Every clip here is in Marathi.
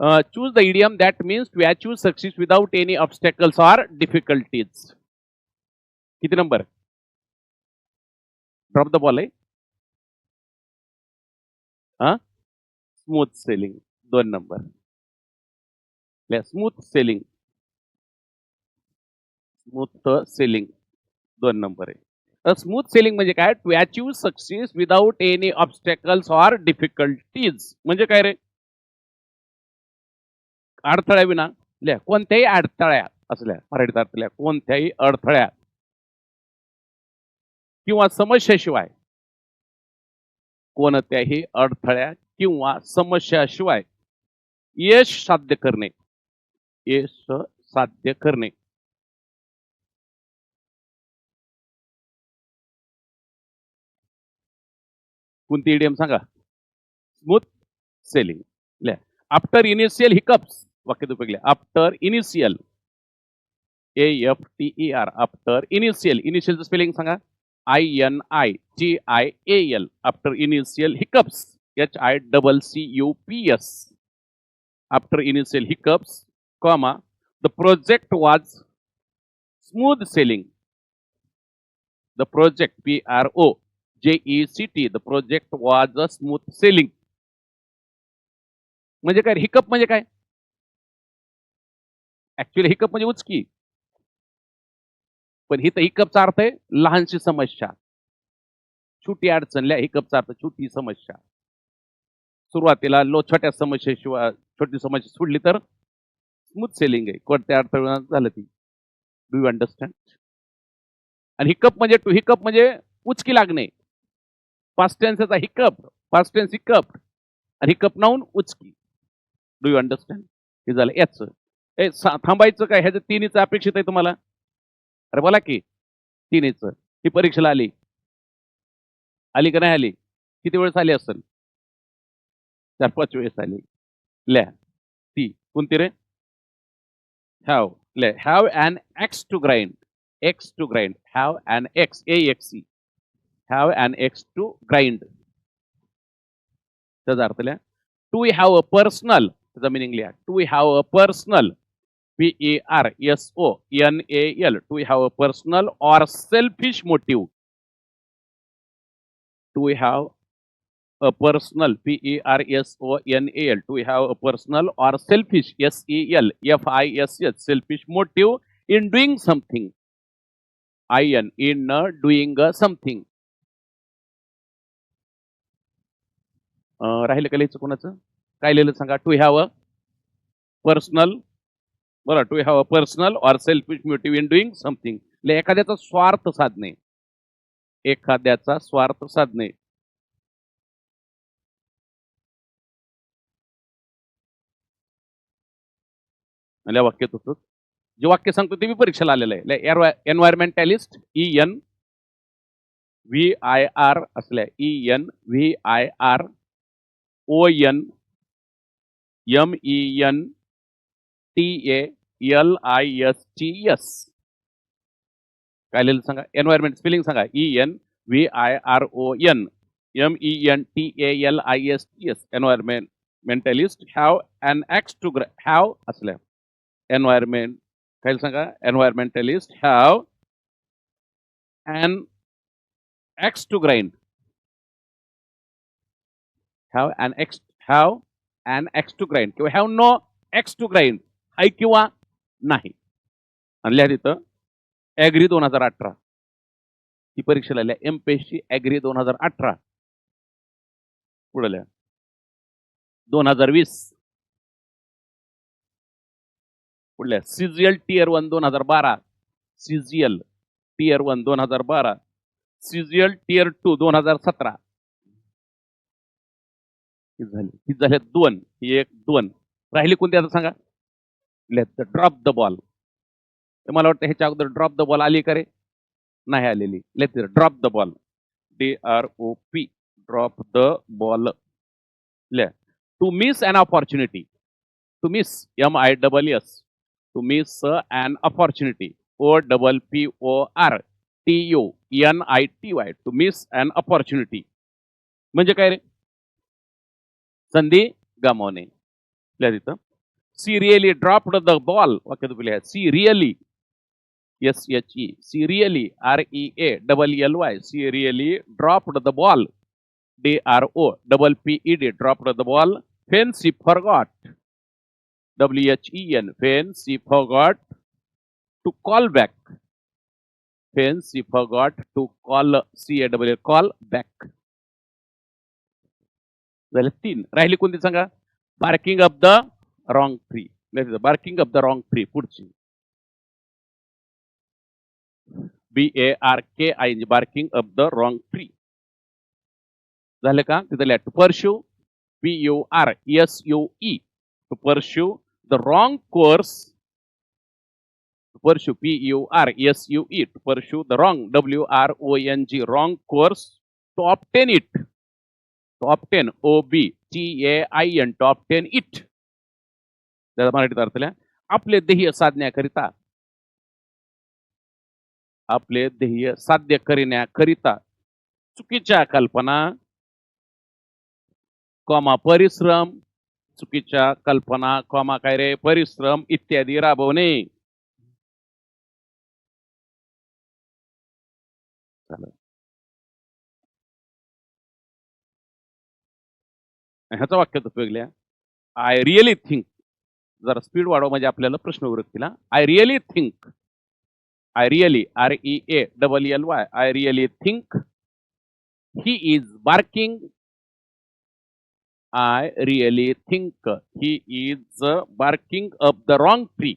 Choose the idiom that means to achieve success without any obstacles or difficulties किती नंबर ड्रॉप द बॉल हा स्मूथ सेलिंग दोन number smooth sailing smooth sailing दोन नंबर आहे smooth sailing to achieve success without any obstacles or difficulties म्हणजे रे? अडथळ्या विना लिहा. कोणत्याही अडथळ्या असल्या मराठीत अडथळ्या कोणत्याही अडथळ्या किंवा समस्याशिवाय कोणत्याही अडथळ्या किंवा समस्याशिवाय यश साध्य करणे. यश साध्य करणे. कोणती इडियम सांगा? Smooth sailing after initial hiccups वाक्यात उपयोगले. After initial A F T E R after initial इनिशियलचं spelling सांगा. I N I G I A L after initial hiccups H I double C U P S after initial hiccups comma the project was smooth sailing the project P R O J E C T the project was a smooth sailing म्हणजे काय? हिकअप म्हणजे काय? ऍक्च्युली हिकअप म्हणजे उचकी. पण हिथं हिकअपचा अर्थ आहे लहानशी समस्या. छोटी अडचण लिहा हिकअपचा अर्थ छोटी समस्या. सुरुवातीला लो छोट्या समस्येशिवाय छोटी समस्या सोडली तर स्मूथ सेलिंग आहे. कोणत्या अडथळ झालं ती? डू यू अंडरस्टँड आणि हिकअप म्हणजे टू हिकअप म्हणजे उचकी लागणे. पास्ट टेन्सचा हिकअप पास्ट टेन्स हिकअप आणि हिकअप नाऊन उचकी. डू यू अंडरस्टँड हे झालं याचं. ए थांबायचं काय? ह्याचं तिन्हीचं अपेक्षित आहे तुम्हाला? अरे बोला की. तिन्हीचं. ही परीक्षेला आली. आली का नाही आली? किती वेळेस आली असेल? चार पाच वेळेस आली. ल्या ती. कोणती रे? हॅव. लॅ. Have an axe to grind. Axe to grind. Have and axe. A X C. Have an axe to grind. त्याचा अर्थ लिहा. To have a personal. त्याचा मिनिंग लिहा. To have a personal. P E R S O N A L to have a personal or selfish motive to have a personal P E R S O N A L to have a personal or selfish S E L F I S S selfish motive in doing something I N in न डुईंग समथिंग राहिलं का लिहायचं कोणाचं? काय लिहिलं सांगा? टू हॅव अ पर्सनल बरं to have a personal or selfish motive in doing something एखाद्याचा स्वार्थ साधणे एखाद्याचा स्वार्थ साधणे या वाक्यात होतं जे वाक्य सांगतो ते मी परीक्षेला आलेलं आहे environmentalist E N V I R असल्या E N V I R O N M E N T A L I S T S काय लिहिलं सांगा? एन्व्हायरमेंट स्पेलिंग सांगा. E N V I R O N M E N T A L I S T S environmentalist have an axe to have असल्या. एन्व्हायरमेंट काय सांगा? Environmentalist have an axe to grind have an axe have an axe to grind किंवा have no axe to grind हाय किंवा नाही. आणि लिहा तिथं ॲग्री दोन हजार अठरा. ही परीक्षेला लिहा एम ची ॲग्री दोन हजार अठरा. पुढे लिहा. दोन हजार वीस. पुढल्या सीजीएल टीयर वन दोन हजार बारा. सीजीएल टीयर वन दोन हजार बारा. सीजीएल टीयर टू दोन हजार सतरा. झाली. झाले झाल्या दोन. ही एक दोन. राहिली कोणती आता सांगा? ड्रॉप द बॉल मला वाटतं ह्याच्या अगोदर ड्रॉप द बॉल आली का रे? नाही आलेली. Let drop the ball D R O P drop the ball to miss an opportunity to miss M I double S to miss an an O double P O R T U N I T Y to miss an an म्हणजे काय रे? संधी गमावणे. लिहा तिथं she really dropped the ball वाक्य तुम्ही लिहा she really S H E she really R E A double L Y she really dropped the ball D R O double P E D dropped the ball fancy forgot W H E N fancy forgot to call back fancy forgot to call C A double call back झाले तीन राहिली कोणती सांगा barking of the wrong tree barking of the wrong tree b a r k i barking barking of the wrong tree. झालं का तिथं लिहा to pursue P U R S U E to pursue the wrong course to pursue P U R S U E to pursue the wrong W R O N G wrong course to obtain it to obtain O B T A I N to obtain it त्याचा मराठीत अर्थ लिहा. आपले ध्येय साधण्याकरिता. आपले ध्येय साध्य करण्याकरिता चुकीच्या कल्पना कॉमा परिश्रम चुकीच्या कल्पना कॉमा काय रे? परिश्रम इत्यादी राबवणे. ह्याचा वाक्यात उपयोग लिहा आय रिअली थिंक जरा स्पीड वाढव म्हणजे आपल्याला प्रश्न उरकतील I really think I really R E A double L Y I really think he is barking I really think he is barking up the wrong tree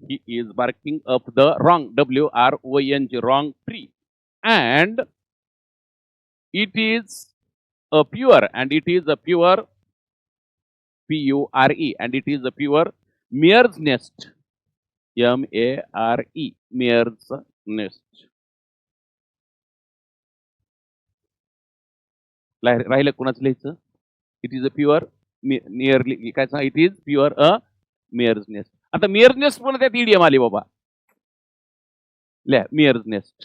he is barking up the wrong W R O N G wrong tree and it is a pure and it is a pure P U R E and it is a pure mare's nest M A R E mare's nest राहिलं कोणाचं लिहायचं? It is a pure nearly काय सांग? It is pure a mare's nest आता मिअर्स नेस्ट पण त्यात ईडीएम आली बाबा. लिहा मेअर्स नेस्ट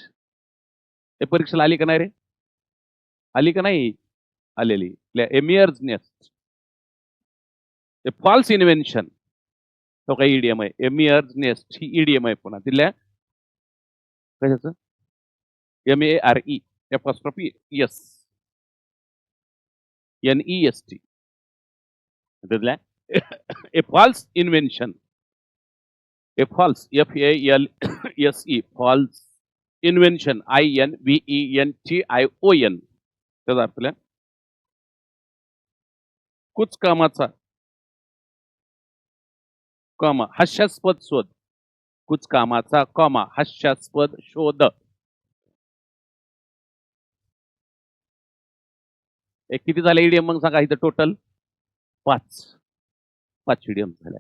हे परीक्षेला आली का नाही रे? आली का नाही? आलेली. लिहा a mare's nest a false invention तो काही ईडीएम आहे ए मेअर्स नेस्ट ही ईडीएम आहे पुन्हा. दिल्या कशाचं? M A R E apostrophe S N E S T दिल्या a false invention a false F A l s E false invention I N V E N T I O N त्याचा अर्थ कुच कामाचा कॉमा हास्यास्पद शोध. कुच कामाचा कॉमा हास्यास्पद शोध. हे किती झाले ईडीएम मग सांगा इथं टोटल पाच. पाच ईडीएम झाल्या